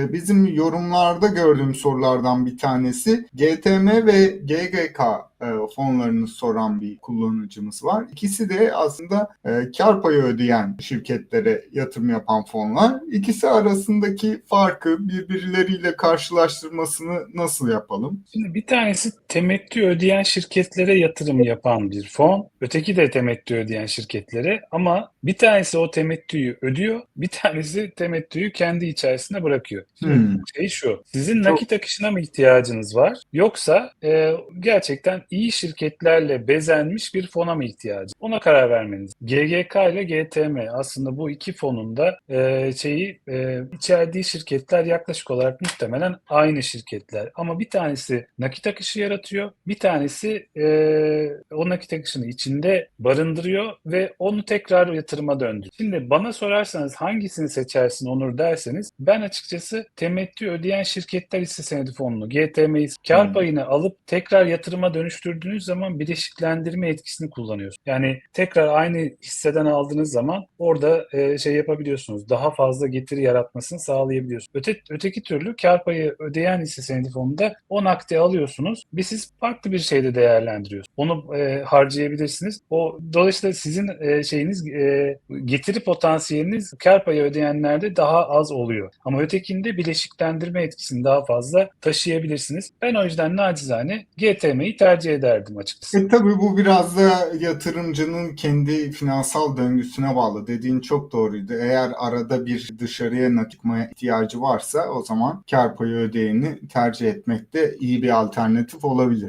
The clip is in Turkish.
Bizim yorumlarda gördüğüm sorulardan bir tanesi GTM ve GGK e, fonlarını soran bir kullanıcımız var. İkisi de aslında e, kar payı ödeyen şirketlere yatırım yapan fonlar. İkisi arasındaki farkı birbirleriyle karşılaştırmasını nasıl yapalım? Şimdi bir tanesi temettü ödeyen şirketlere yatırım yapan bir fon. Öteki de temettü ödeyen şirketlere ama bir tanesi o temettüyü ödüyor, bir tanesi temettüyü kendi içerisinde bırakıyor. Şimdi Hmm. şey şu, sizin nakit akışına mı ihtiyacınız var yoksa e, gerçekten iyi şirketlerle bezenmiş bir fona mı ihtiyacınız? Ona karar vermeniz. GGK ile GTM aslında bu iki fonun da e, şeyi e, içerdiği şirketler yaklaşık olarak muhtemelen aynı şirketler. Ama bir tanesi nakit akışı yaratıyor, bir tanesi e, o nakit akışını içinde barındırıyor ve onu tekrar yatırıma döndürüyor. Şimdi bana sorarsanız hangisini seçersin Onur derseniz ben açıkçası temettü ödeyen şirketler hisse senedi fonunu GTM'yi kar Hmm. payını alıp tekrar yatırıma dönüştürdüğünüz zaman bileşiklendirme etkisini kullanıyorsunuz. Yani tekrar aynı hisseden aldığınız zaman orada e, şey yapabiliyorsunuz. Daha fazla getiri yaratmasını sağlayabiliyorsunuz. Öte, öteki türlü kar payı ödeyen hisse senedi fonunda o nakdi alıyorsunuz ve siz farklı bir şeyde değerlendiriyorsunuz. Onu e, harcayabilirsiniz. O dolayısıyla sizin e, şeyiniz e, getiri potansiyeliniz kar payı ödeyenlerde daha az oluyor. Ama ötekinde bileşiklendirme etkisini daha fazla taşıyabilirsiniz. Ben o yüzden nacizane GTM'yi tercih ederdim açıkçası. E tabii bu biraz da yatırımcının kendi finansal döngüsüne bağlı. Dediğin çok doğruydu. Eğer arada bir dışarıya nakit ihtiyacı varsa o zaman kar payı ödeyeni tercih etmek de iyi bir alternatif olabilir.